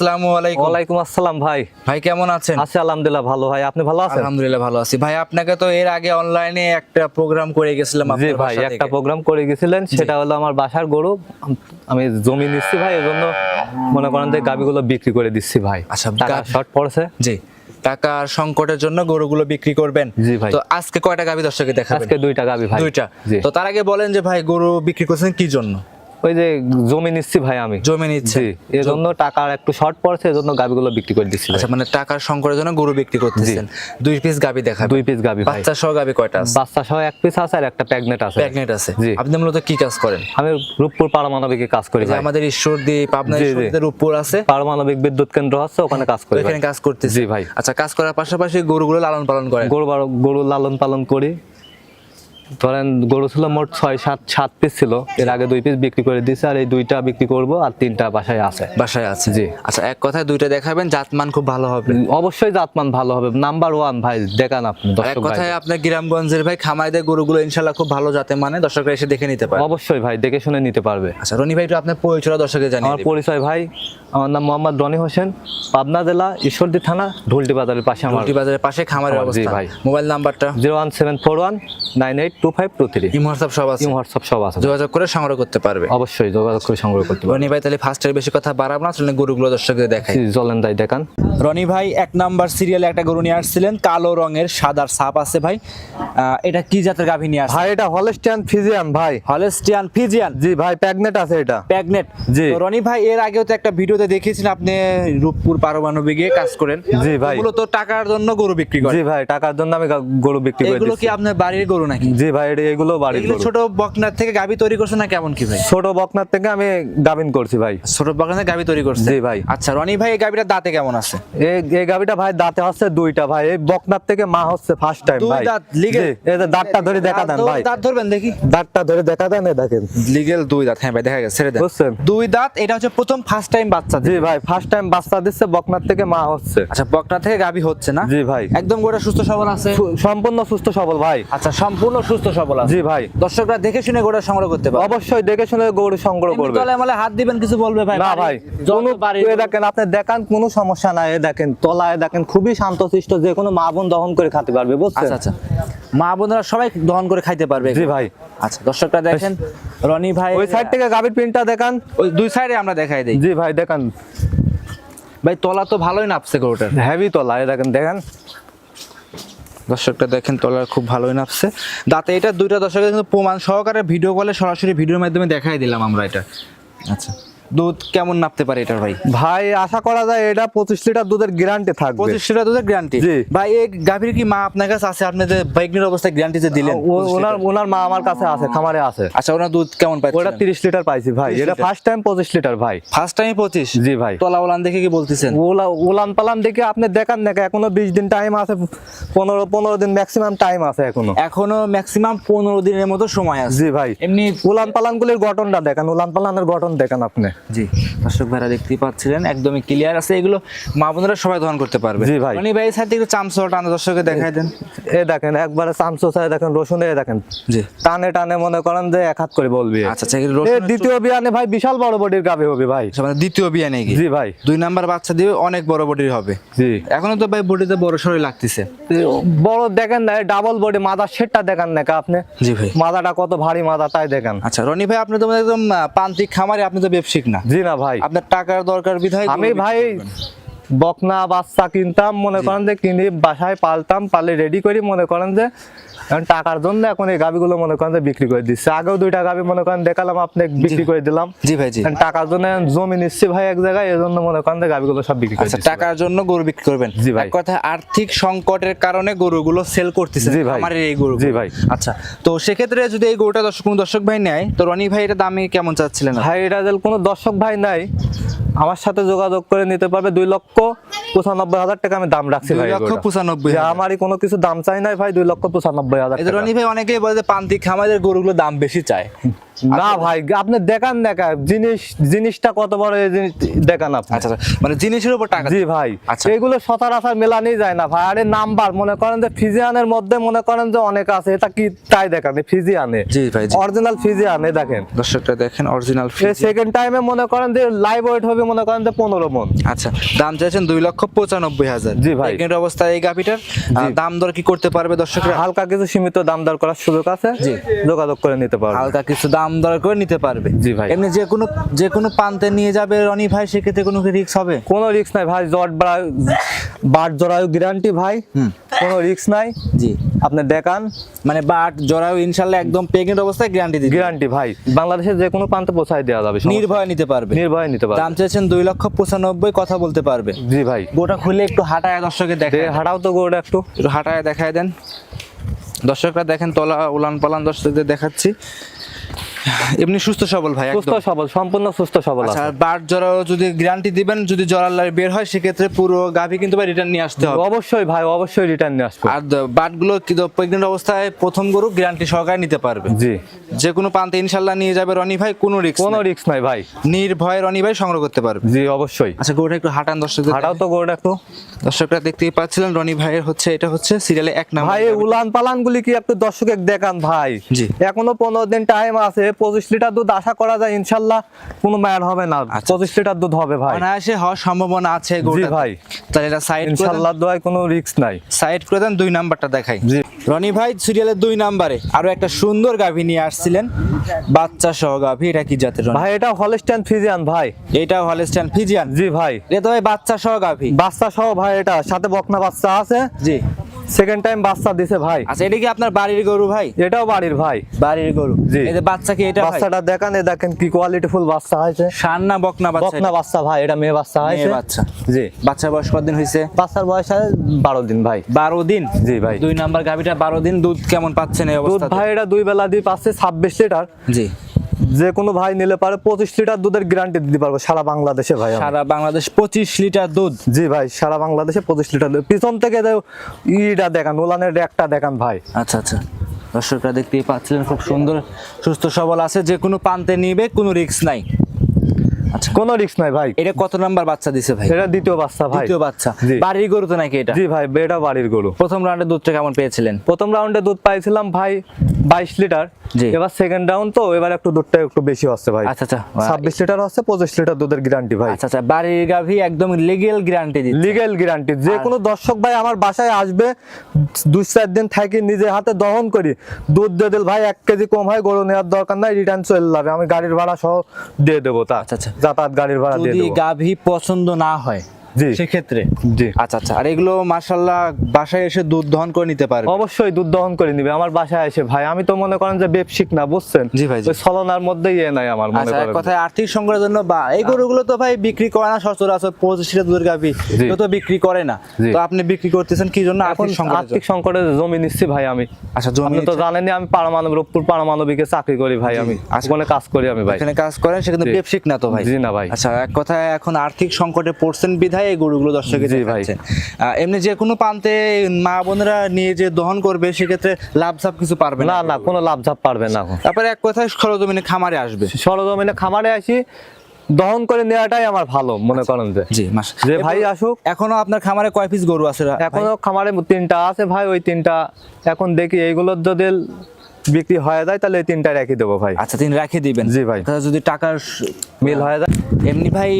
আসসালামু আলাইকুম। ওয়ালাইকুম আসসালাম ভাই। ভাই কেমন আছেন? আছি আলহামদুলিল্লাহ ভালো ভাই। আপনি ভালো আছেন? আলহামদুলিল্লাহ ভালো আছি। ভাই আপনাকে তো এর আগে অনলাইনে একটা প্রোগ্রাম করে গেছিলাম জি ভাই একটা প্রোগ্রাম করে গেছিলেন সেটা হলো আমার বাসার গরু। আমি জমি নিচ্ছি ভাই এজন্য মনে করেন যে গাবিগুলো বিক্রি করে দিচ্ছি ভাই। আচ্ছা, টাকা শর্ট পড়ছে। জি টাকার সংকটের জন্য গরুগুলো বিক্রি করবেন। জি ভাই। তো আজকে কয়টা গাভী দর্শকে দেখাবেন? আজকে দুইটা গাবি ভাই। দুইটা। জি। তো তার আগে বলেন যে ভাই গরু বিক্রি করছেন কি জন্য? ওই যে জমি নিচ্ছি ভাই আমি। জমি নিচ্ছে। এই জন্য টাকার একটু শর্ট পড়ছে এই জন্য গাবিগুলো বিক্রি করে দিচ্ছি আচ্ছা মানে টাকার সংকটের জন্য গরু বিক্রি করতেছেন। দুই পিস গাভী দেখাবেন দুই পিস গাবি ভাই। বাচ্চা সহ গাভী কয়টা আছে? বাচ্চা সহ এক পিস আছে আর একটা প্রেগনেট আছে। প্রেগনেন্ট আছে। জি। আপনি মূলত কি কাজ করেন? আমি রূপপুর পারমাণবিকে কাজ করি ভাই। আমাদের ঈশ্বরদী পাবনা। ঈশ্বরদীর উপর আছে। পারমাণবিক বিদ্যুৎ কেন্দ্র আছে ওখানে কাজ করি। ওইখানে কাজ করতেছি ভাই। আচ্ছা কাজ করার পাশাপাশি গরুগুলো লালন পালন করেন। গরু গরু লালন পালন করি। ধরেন গরু ছিল মোট ছয় সাত সাত পিস ছিল। এর আগে দুই পিস বিক্রি করে দিয়েছে আর এই দুইটা বিক্রি করব আর তিনটা বাসায় আছে। বাসায় আছে। জি। আচ্ছা এক কথায় দুইটা দেখাবেন জাতমান খুব ভালো হবে। অবশ্যই জাতমান ভালো হবে। নাম্বার ওয়ান ভাই দেখান আপনি এক কথায় আপনার গ্রামগঞ্জের ভাই খামারিদের গরুগুলো ইনশাল্লাহ খুব ভালো জাতে মানে দর্শকরা এসে দেখে নিতে পারে অবশ্যই ভাই দেখে শুনে নিতে পারবে। আচ্ছা রনি ভাই একটু আপনার পরিচয় দর্শকে জানি আমার পরিচয় ভাই আমার নাম মোহাম্মদ রনি হোসেন পাবনা জেলা ঈশ্বরদী থানা ঢুলটি বাজারের পাশে আমার রুটি বাজারের পাশে খামারের অবস্থা। ভাই। মোবাইল নাম্বারটা? Zero one seven four one nine eight two five two three imo WhatsApp সব আছে? ইম হোয়াটসঅ্যাপ সব আছে। যোগাযোগ করে সংগ্রহ করতে পারবে। অবশ্যই যোগাযোগ করে সংগ্রহ করতে পারবে। রনি ভাই তাহলে ফার্স্টের বেশি কথা বাড়াবো না? চলেন গরুগুলো দর্শকদের দেখাই। চলেন তাই দেখান। রনি ভাই এক নাম্বার সিরিয়ালে একটা গরু নিয়ে আসছিলেন কালো রঙের সাদার সাপ আছে ভাই। এটা কি জাতের গাভী নিয়ে আসছে ভাই এটা হলস্টিয়ান ফিজিয়ান ভাই। হলেস্টিয়ান ফিজিয়ান জি ভাই প্যাগনেট আছে এটা। প্যাগনেট জি। রনি ভাই এর আগেও তো একটা ভিডিওতে দেখিয়েছিলেন আপনি রূপপুর পারমাণবিকে কাজ করেন। জি ভাই। মূলত টাকার জন্য গরু বিক্রি করেন। জি ভাই টাকার জন্য আমি গরু বিক্রি করে এগুলো কি আপনার বাড়ির গরু নাকি? জি ভাই এগুলো বাড়ির এগুলো ছোট বকনার থেকে গাভী তৈরি করছে না কেমন কি ভাই? ছোট বকনার থেকে আমি গাবিন করছি ভাই। ছোট বকনার গাভী তৈরি করছে? জি ভাই। আচ্ছা রনি ভাই এই গাভীটা দাঁতে কেমন আছে? এই এই গাবিটা ভাই দাঁতে হচ্ছে দুইটা ভাই। এই বকনার থেকে মা হচ্ছে ফার্স্ট টাইম দুই দাঁত, legal? এই দাঁতটা ধরে দেখা দেন ভাই। দাঁত ধরবেন দেখি। দাঁতটা ধরে দেখা দেন দেখেন। লিগেল দুই দাঁত হ্যাঁ ভাই দেখা গেছে ছেড়ে দেন। বুঝছেন? দুই দাঁত এটা হচ্ছে প্রথম ফার্স্ট টাইম বাচ্চা জি ভাই ফার্স্ট টাইম বাচ্চা দিচ্ছে বকনার থেকে মা হচ্ছে। আচ্ছা বকনা থেকে গাভী হচ্ছে না? জি ভাই। একদম গোটা সুস্থ সবল আছে? সম্পূর্ণ সুস্থ সবল ভাই। আচ্ছা সম্পূর্ণ সুস্থ সবল আছে। জি ভাই। দর্শকরা দেখে শুনে গোটা সংগ্রহ করতে পারে অবশ্যই দেখে শুনে গরু সংগ্রহ করবে। তলে মলে হাত দিবেন কিছু বলবে ভাই? না ভাই কোনো এ দেখেন আপনি দেখান কোনো সমস্যা নাই এ দেখেন তলায় দেখেন খুবই শান্তশিষ্ট যে কোনো মা বোন দহন করে খেতে পারবে বুঝছেন? আচ্ছা আচ্ছা। মা বোনেরা সবাই দহন করে খাইতে পারবে জি ভাই। আচ্ছা দর্শকরা দেখেন রনি ভাই ওই সাইড থেকে গাভীর প্রিন্টটা দেখান। ওই দুই সাইডে আমরা দেখাই দেই। জি ভাই দেখান। ভাই তলা তো ভালোই নাপছে গরুটার। হেভি তলা এ দেখেন দেখেন। দর্শকটা দেখেন তলার খুব ভালোই নাপছে দাঁতে এটা দুইটা দর্শকের কিন্তু প্রমাণ সহকারে ভিডিও কলে সরাসরি ভিডিওর মাধ্যমে দেখাই দিলাম আমরা এটা। আচ্ছা। দুধ কেমন নাপতে পারে এটা ভাই? ভাই আশা করা যায় এটা পঁচিশ লিটার দুধের গ্যারান্টি থাকবে। পঁচিশ লিটার দুধের গ্যারান্টি ভাই এই গাভীর কি মা আপনার কাছে আছে? আপনি যে বাইকনির অবস্থায় গ্যারান্টি যে দিলেন? ওনার ওনার মা আমার কাছে আছে খামারে আছে। আচ্ছা ওনার দুধ কেমন ওটা তিরিশ লিটার পাইছি ভাই। এটা ফার্স্ট টাইম পঁচিশ লিটার ভাই। ফার্স্ট টাইম পঁচিশ? জি ভাই। তলা ওলান দেখে কি বলতেছেন? ওলা উলান পালান দেখে আপনি দেখান দেখে এখনও বিশ দিন টাইম আছে পনেরো পনেরো দিন ম্যাক্সিমাম টাইম আছে এখনও। এখনও ম্যাক্সিমাম পনেরো দিনের মতো সময় আছে। জি ভাই। এমনি উলান পালান গুলির গঠনটা দেখান উলান পালানের গঠন দেখান আপনি। জি। দর্শক ভাইরা দেখতেই পাচ্ছিলেন একদমই ক্লিয়ার আছে। এগুলো মা বোনেরা সবাই দহন করতে পারবে। জি ভাই। রনি ভাই সাইড থেকে চামচল টানা দর্শকে দেখাই দেন। এ দেখেন একবারে চামচো চাই দেখেন রসুন এ দেখেন। জি। টানে টানে মনে করেন যে এক হাত করে বলবি আচ্ছা আচ্ছা রসুনের দ্বিতীয় বিয়ানে ভাই বিশাল বড় বডির গাবে হবে ভাই। মানে দ্বিতীয় বিয়ে নাকি জি ভাই। দুই নাম্বার বাচ্চা দিবে অনেক বড় বডির হবে। জি। এখনও তো ভাই বডিতে বড় সরই লাগতেছে। বড় দেখেন না ডাবল বডি মাদার সেটটা দেখেন না আপনি? জি ভাই। মাদাটা কত ভারী মাদা তাই দেখেন। আচ্ছা রনি ভাই আপনি তো মানে একদম আহ, প্রান্তিক খামারে আপনি তো ব্যবসায়িক না। জি না ভাই। আপনার টাকার দরকার বিধায় আমি ভাই। বকনা বাচ্চা কিনতাম মনে করেন যে কিনে বাসায় পালতাম পালে রেডি করি মনে করেন যে এখন টাকার জন্য এখন এই গাবিগুলো মনে করেন যে বিক্রি করে দিচ্ছে। আগেও দুইটা গাবি মনে করেন দেখালাম আপনি বিক্রি করে দিলাম। জি ভাই জি। টাকার জন্য জমি নিচ্ছি ভাই এক জায়গায় এই জন্য মনে করেন যে গাবিগুলো সব বিক্রি করে আচ্ছা টাকার জন্য গরু বিক্রি করবেন। জি ভাই। কথায় আর্থিক সংকটের কারণে গরুগুলো সেল করতেছে জি ভাই। আমার এই গরু জি ভাই। আচ্ছা তো সেক্ষেত্রে যদি এই গরুটা দর্শক কোনো দর্শক ভাই নেয় তো রনি ভাই এটা দামে কেমন চাচ্ছিলেন ভাই এটা কোনো দর্শক ভাই নাই। আমার সাথে যোগাযোগ করে নিতে পারবে দুই লক্ষ পঁচানব্বই হাজার টাকা আমি দাম রাখছি দুই লক্ষ। পঁচানব্বই আমারই কোনো কিছু দাম চাই নাই ভাই দুই লক্ষ পঁচানব্বই হাজার। ভাই অনেকেই বলে যে প্রান্তিক খামারের গরুগুলো দাম বেশি চায় না ভাই আপনি দেখান দেখা জিনিস জিনিসটা কত বড় জিনিস দেখান আপনি। আচ্ছা আচ্ছা, মানে জিনিসের উপর টাকা জি ভাই আচ্ছা। এগুলো সচরাচর মেলানি যায় না ভাই। আরে নাম্বার মনে করেন যে ফিজিয়ানের মধ্যে মনে করেন যে অনেক আছে এটা কি তাই দেখান ফিজিয়ানে। জি ভাই অরিজিনাল ফিজিয়ানে দেখেন। দর্শকটা দেখেন অরিজিনাল সেকেন্ড টাইমে মনে করেন যে লাইভ ওয়েট হবে মনে করেন যে পনেরো মন। আচ্ছা দাম চাইছেন দুই লক্ষ পঁচানব্বই হাজার। জি ভাই। প্রেগনেন্ট অবস্থায় এই গাভিটার। দাম দর কি করতে পারবে দর্শকরা? হালকা কিছু সীমিত দাম দর করার সুযোগ আছে। জি। যোগাযোগ করে নিতে পারবে। হালকা কিছু দাম দর করে নিতে পারবে। জি ভাই। এমনি যে কোনো যে কোনো পান্তে নিয়ে যাবে রনি ভাই সেক্ষেত্রে কোনো কি রিস্ক হবে? কোনো রিস্ক নাই ভাই জট বাড়ায় বাট জরায়ু গ্যারান্টি ভাই। কোনো রিস্ক নাই। জি। আপনি দেখান। মানে বাট জরায়ু ইনশাল্লাহ একদম প্রেগনেন্ট অবস্থায় গ্যারান্টি দিবে। গ্যারান্টি ভাই। বাংলাদেশের যে কোনো প্রান্তে পৌঁছায় দেওয়া যাবে নির্ভয় নিতে পারবে। নির্ভয়ে নিতে পারবে। দাম চাইছেন দুই লক্ষ পঁচানব্বই কথা বলতে পারবে। জি ভাই। গোটা খুলে একটু হাঁটায় দর্শকের দেখে হাঁটাও তো একটু। একটু হাঁটায় দেখায় দেন। দর্শকরা দেখেন তলা উলান পালান দর্শকদের দেখাচ্ছি। এমনি সুস্থ সবল ভাই সুস্থ সবল সম্পূর্ণ সুস্থ সবল আচ্ছা আছে। আর বাট জরাও যদি গ্যারান্টি দিবেন যদি জরার লাই বের হয় সেক্ষেত্রে পুরো গাভি কিন্তু ভাই রিটার্ন নিয়ে আসতে হবে। অবশ্যই ভাই অবশ্যই রিটার্ন নিয়ে আসবে। আর বাটগুলো কিন্তু প্রেগনেন্ট অবস্থায় প্রথম গরু গ্যারান্টি সহকারে নিতে পারবে। জি। যে কোনো প্রান্তে ইনশাল্লাহ নিয়ে যাবে রনি ভাই কোনো রিস্ক কোনো রিস্ক নাই ভাই। নির্ভয় রনি ভাই সংগ্রহ করতে পারবে। জি অবশ্যই। আচ্ছা গরুটা একটু হাঁটান দর্শকদের হাঁটাও তো গরুটা একটু। দর্শকরা দেখতেই পাচ্ছিলেন রনি ভাইয়ের হচ্ছে এটা হচ্ছে সিরিয়ালে এক নাম্বার ভাই উলান পালান গুলি কি একটু দর্শকে দেখান ভাই? জি। এখনও পনেরো দিন টাইম আছে পঁচিশ লিটার দুধ আশা করা যায় ইনশাল্লাহ কোনো মায়ের হবে না। আচ্ছা। পঁচিশ লিটার দুধ হবে ভাই। অনায়াসে হওয়ার সম্ভাবনা আছে গরুটা ভাই। তাহলে এটা সাইড ইনশাল্লাহ দোয়ায় কোনো রিস্ক নাই। সাইড করে দেন দুই নাম্বারটা দেখাই। জি। রনি ভাই সিরিয়ালের দুই নাম্বারে আরও একটা সুন্দর গাভী নিয়ে আসছিলেন। বাচ্চা সহ গাভী এটা কি জাতের ভাই এটা হলস্টাইন ফিজিয়ান ভাই। এটা হলেস্টান ফিজিয়ান জি ভাই। এটা তো ভাই বাচ্চা সহ গাভী। বাচ্চা সহ ভাই এটা সাথে বকনা বাচ্চা আছে। জি। সেকেন্ড টাইম বাচ্চা দিছে ভাই। আচ্ছা এটা কি আপনার বাড়ির গরু ভাই? এটাও বাড়ির ভাই। বাড়ির গরু। জি। এই যে বাচ্চা কি এটা বাচ্চাটা দেখান এ দেখেন কি কোয়ালিটি ফুল বাচ্চা হয়েছে। সার না বকনা বাচ্চা বকনা বাচ্চা ভাই এটা মেয়ে বাচ্চা মেয়ে হয়েছে বাচ্চা। জি। বাচ্চার বয়স কতদিন হয়েছে? বাচ্চার বয়স হয় বারো দিন ভাই। বারো দিন? জি ভাই। দুই নাম্বার গাভীটা বারো দিন দুধ কেমন পাচ্ছেন এই দুধ ভাই এটা দুই বেলা দিয়ে পাচ্ছে ছাব্বিশ লিটার। জি। যে কোনো ভাই নিলে পারে পঁচিশ লিটার দুধের গ্যারান্টি দিতে পারব সারা বাংলাদেশে ভাই। সারা বাংলাদেশ পঁচিশ লিটার দুধ? জি ভাই সারা বাংলাদেশে পঁচিশ লিটার দুধ। পিছন থেকে ইটা দেখান ওলানের একটা দেখান ভাই। আচ্ছা আচ্ছা। দর্শকরা দেখতেই পাচ্ছিলেন খুব সুন্দর সুস্থ সবল আছে। যে কোনো পান্তে নিবে কোনো রিস্ক নাই। আচ্ছা। কোনো রিস্ক নাই ভাই। এটা কত নাম্বার বাচ্চা দিছে ভাই? এটা দ্বিতীয় বাচ্চা ভাই। দ্বিতীয় বাচ্চা। বাড়ির গরু তো নাকি এটা? জি ভাই এটা বাড়ির গরু। প্রথম রাউন্ডে দুধটা কেমন পেয়েছিলেন? প্রথম রাউন্ডে দুধ পাইছিলাম ভাই বাইশ লিটার। এবার সেকেন্ড রাউন্ড তো এবার একটু দুধটা একটু বেশি হচ্ছে ভাই। আচ্ছা আচ্ছা। ছাব্বিশ লিটার হচ্ছে পঁচিশ লিটার দুধের গ্যারান্টি ভাই। আচ্ছা আচ্ছা। বাড়ির গাভী একদম লিগেল গ্যারান্টি দিচ্ছে। লিগেল গ্যারান্টি যে কোনো দর্শক ভাই আমার বাসায় আসবে দুই চার দিন থাকি নিজে হাতে দহন করি। দুধ দিয়ে দিল ভাই এক কেজি কম হয় গরু নেওয়ার দরকার নাই রিটার্ন চলে যাবে। আমি গাড়ির ভাড়া সহ দিয়ে দেবো তা। আচ্ছা, আচ্ছা। যাতায়াত গাড়ির ভাড়া দিয়ে যদি দেবো। গাভী পছন্দ না হয় সেক্ষেত্রে। জি। আচ্ছা আচ্ছা। আর এগুলো মার্শাল্লাহ বাসায় এসে দুধ দহন করে নিতে পারবে? অবশ্যই দুধ দহন করে নিবে। আমার বাসায় এসে ভাই আমি তো মনে করেন যে বেপসিক না বুঝছেন? জি ভাই, ছলনার মধ্যেই এ নাই আমার মনে আচ্ছা করেন। কথায় আর্থিক সংকটের জন্য বা এই গরুগুলো তো ভাই বিক্রি করে না সচরাচর পঁচিশ লিটার দুধের গাভী। তো বিক্রি করে না। তো আপনি বিক্রি করতেছেন কি জন্য এখন আর্থিক সংকটের সংকটে জমি নিচ্ছি ভাই আমি। আচ্ছা জমি তো জানেনই আমি পারমাণবিক রূপপুর পারমাণবিকে চাকরি করি ভাই আমি। আচ্ছা। ওখানে কাজ করি আমি ভাই। এখানে কাজ করেন সেখানে জি। না তো ভাই। জি না ভাই। আচ্ছা এক কথায় এখন আর্থিক সংকটে পড়ছেন বিধায় এই গরুগুলো দর্শকে জি ভাই। এমনি যে কোনো প্রান্তে মা বোনেরা নিয়ে যে দহন করবে সেক্ষেত্রে লাভ সাভ কিছু পারবে না। না কোনো লাভ ঝাপ পারবে না। তারপরে এক কথায় সরজমিনে খামারে আসবে। সরজমিনে খামারে আসি দহন করে নেওয়াটাই আমার ভালো মনে করেন যে। জি যে ভাই আসুক। এখনও আপনার খামারে কয় পিস গরু আছে? এখনও খামারে তিনটা আছে ভাই ওই তিনটা। এখন দেখি এইগুলোর যদি বিক্রি হয়ে যায় তাহলে এই তিনটা রেখে দেবো ভাই। আচ্ছা তিনি রেখে দিবেন। জি ভাই। তাহলে যদি টাকার মিল হয়ে যায়। এমনি ভাই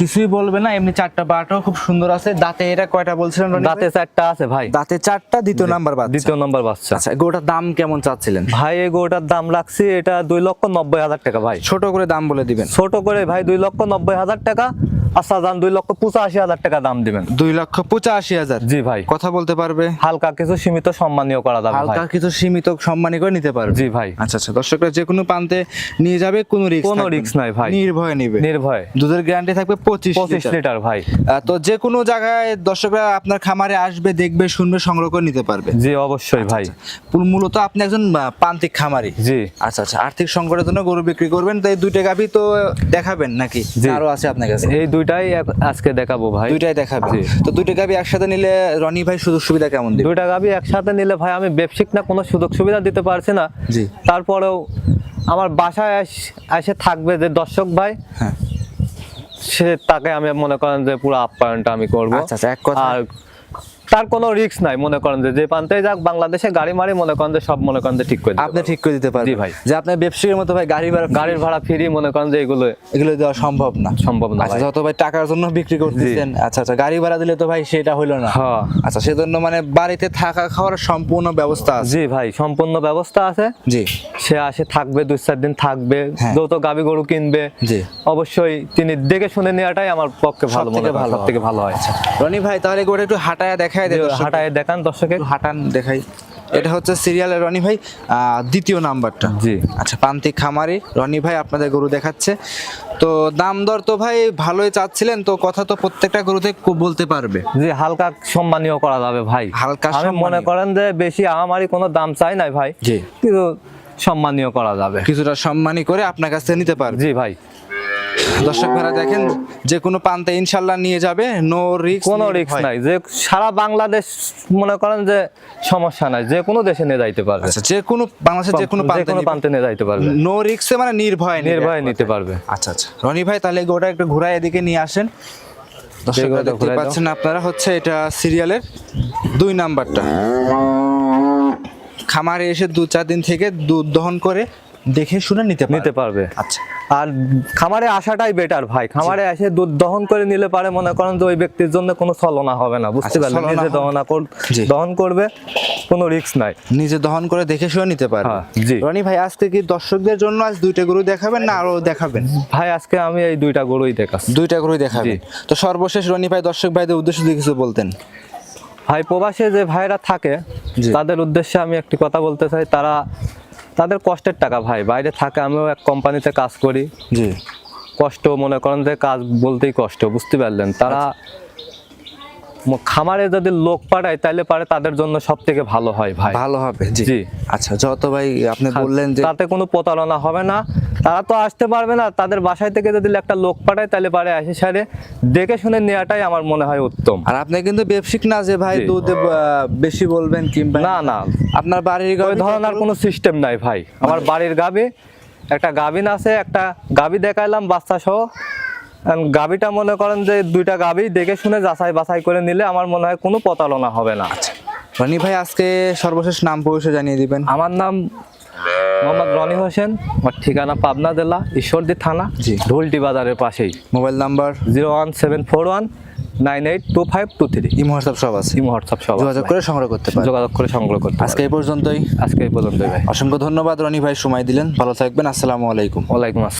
কিছুই বলবে না এমনি চারটা বাটাও খুব সুন্দর আছে। দাঁতে এটা কয়টা বলছিলেন দাঁতে চারটা আছে ভাই। দাঁতে চারটা দ্বিতীয় নাম্বার বাচ্চা। দ্বিতীয় নাম্বার বাচ্চা। আচ্ছা গোটার দাম কেমন চাচ্ছিলেন? ভাই এই গোটার দাম লাগছে এটা দুই লক্ষ নব্বই হাজার টাকা ভাই। ছোট করে দাম বলে দিবেন। ছোট করে ভাই দুই লক্ষ নব্বই হাজার টাকা। আচ্ছা দাম দুই লক্ষ পঁচাশি হাজার টাকা দাম দিবেন। দুই লক্ষ পঁচাশি হাজার? জি ভাই। কথা বলতে পারবে? হালকা কিছু সীমিত সম্মানীয় করা যাবে হালকা কিছু সীমিত সম্মানী করে নিতে পারবে? জি ভাই। আচ্ছা আচ্ছা দর্শকরা যে কোনো প্রান্তে নিয়ে যাবে কোনো রিস্ক কোনো risk নাই ভাই। নির্ভয় নিবে। নির্ভয়। দুধের গ্যারান্টি থাকবে পঁচিশ পঁচিশ লিটার ভাই। তো যে কোনো জায়গায় দর্শকরা আপনার খামারে আসবে দেখবে শুনবে সংগ্রহ করে নিতে পারবে। জি অবশ্যই ভাই। মূলত আপনি একজন প্রান্তিক খামারি। জি। আচ্ছা আচ্ছা আর্থিক সংকটের জন্য গরু বিক্রি করবেন তো এই দুইটা গাভি তো দেখাবেন নাকি। আরও আছে আপনার কাছে। এই দুইটাই আজকে দেখাবো ভাই। দুইটাই দেখাবে। তো দুইটা গাবি একসাথে নিলে রনি ভাই সুযোগ সুবিধা কেমন দিবে? দুইটা গাবি একসাথে নিলে ভাই আমি ব্যবসায়িক না কোনো সুযোগ সুবিধা দিতে পারছি না। জি। তারপরেও আমার বাসায় এসে থাকবে যে দর্শক ভাই হ্যাঁ। সে তাকে আমি মনে করেন যে পুরো আপ্যায়নটা আমি করব। আচ্ছা, আচ্ছা, এক কথা- আর তার কোনো রিস্ক নাই মনে করেন যে প্রান্তে যাক বাংলাদেশে গাড়ি মারি মনে করেন যে সব মনে করেন যে ঠিক করে আপনি ঠিক করে দিতে পারবেন। জি ভাই। যে আপনার ব্যবসায়ীর মতো ভাই গাড়ি ভাড়া গাড়ির ভাড়া ফ্রি মনে করেন যে এগুলো এগুলো দেওয়া সম্ভব না। সম্ভব না আচ্ছা। যত ভাই টাকার জন্য বিক্রি করতেছেন আচ্ছা আচ্ছা গাড়ি ভাড়া দিলে তো ভাই সেটা হইল না। হ্যাঁ। আচ্ছা সেজন্য মানে বাড়িতে থাকা খাওয়ার সম্পূর্ণ ব্যবস্থা আছে। জি ভাই সম্পূর্ণ ব্যবস্থা আছে। জি। সে আসে থাকবে দুই চার দিন থাকবে যত যৌথ গাবি গরু কিনবে জি। অবশ্যই তিনি দেখে শুনে নেওয়াটাই আমার পক্ষে ভালো মনে হয় ভালো। থেকে ভালো হয়। রনি ভাই তাহলে ওটা একটু হাঁটায় দেয় হাঁটায় দেখান দর্শকে হাঁটান দেখাই। এটা হচ্ছে সিরিয়ালের রনি ভাই দ্বিতীয় নাম্বারটা। জি। আচ্ছা প্রান্তিক খামারি রনি ভাই আপনাদের গরু দেখাচ্ছে। তো দাম দর তো ভাই ভালোই চাচ্ছিলেন তো কথা তো প্রত্যেকটা গরুতে বলতে পারবে। জি হালকা সম্মানীয় করা যাবে ভাই। হালকা আমি মনে করেন যে বেশি আমারই কোনো দাম চাই নাই ভাই। জি। কিন্তু সম্মানীয় করা যাবে। কিছুটা সম্মানী করে আপনার কাছ নিতে পারবে। জি ভাই। দর্শক ভাইরা দেখেন যে কোনো প্রান্তে ইনশাল্লাহ নিয়ে যাবে নো রিস্ক কোনো রিস্ক নাই। যে সারা বাংলাদেশ মনে করেন যে সমস্যা নাই যে কোনো দেশে নিয়ে যাইতে পারবে। আচ্ছা যে কোনো বাংলাদেশে যে কোনো প্রান্তে কোনো প্রান্তে নিয়ে যাইতে পারবে। নো রিস্কে মানে নির্ভয় নির্ভয়ে নিতে পারবে। আচ্ছা আচ্ছা। রনি ভাই তাহলে গোটা একটু ঘুরায় এদিকে নিয়ে আসেন। দর্শকরা দেখতে পাচ্ছেন আপনারা হচ্ছে এটা সিরিয়ালের দুই নাম্বারটা। খামারে এসে দু চার দিন থেকে দুধ দহন করে দেখে শুনে নিতে নিতে পারবে। আচ্ছা। আর খামারে আসাটাই বেটার ভাই। খামারে এসে দুধ দহন করে নিলে পারে মনে করেন যে ওই ব্যক্তির জন্য কোনো ছলনা হবে না বুঝতে আচ্ছা, পারলেন? নিজে দহনা। দহন করবে কোনো রিস্ক নাই। নিজে দহন করে দেখে শুনে নিতে পারে হ্যাঁ, জি। রনি ভাই আজকে কি দর্শকদের জন্য আজ দুইটা গরু দেখাবেন না আরও দেখাবেন? ভাই আজকে আমি এই দুইটা গরুই দেখাচ্ছি। দুইটা গরুই দেখাবেন। তো সর্বশেষ রনি ভাই দর্শক ভাইদের উদ্দেশ্যে কিছু বলতেন। ভাই প্রবাসে যে ভাইরা থাকে। তাদের উদ্দেশ্যে আমি একটি কথা বলতে চাই। তারা তাদের কষ্টের টাকা ভাই। বাইরে থাকে আমিও এক কোম্পানিতে কাজ করি। জি। কষ্ট মনে করেন যে কাজ বলতেই কষ্ট বুঝতে পারলেন। তারা খামারে যদি লোক পাঠায় তাহলে পারে তাদের জন্য সব থেকে ভালো হয় ভাই। ভালো হবে জি। জি। আচ্ছা যত ভাই আপনি বললেন যে তাতে কোনো প্রতারণা হবে না। তারা তো আসতে পারবে না। তাদের বাসায় থেকে যদি একটা লোক পাঠায় তাহলে পারে আসে সারে। দেখে শুনে নেওয়াটাই আমার মনে হয় উত্তম। আর আপনি কিন্তু ব্যবসায়িক না যে ভাই দুধ বেশি বলবেন কিংবা না না। আপনার বাড়ির গাভী ধরনের কোনো সিস্টেম নাই ভাই। আমার বাড়ির গাবি একটা গাবিন আছে একটা গাবি দেখাইলাম বাচ্চা সহ। গাবিটা মনে করেন যে দুইটা গাবি দেখে শুনে যাচাই বাছাই করে নিলে আমার মনে হয় কোনো প্রতারণা হবে না। রনি ভাই আজকে সর্বশেষ নাম পরিচয় জানিয়ে দিবেন। আমার নাম মোহাম্মদ রনি হোসেন আমার ঠিকানা পাবনা জেলা ঈশ্বরদী থানা জি। ঢোলটি বাজারের পাশেই। Mobile number? Zero one seven four one nine eight two five two three. Imo WhatsApp সব আছে। ইমো হোয়াটসঅ্যাপ সব যোগাযোগ করে সংগ্রহ করতে পারেন। যোগাযোগ করে সংগ্রহ করতে আজকে এই পর্যন্তই। আজকে এই পর্যন্তই ভাই। অসংখ্য ধন্যবাদ রনি ভাই সময় দিলেন। ভালো থাকবেন। আসসালামু আলাইকুম। ওয়ালাইকুম আসসালাম।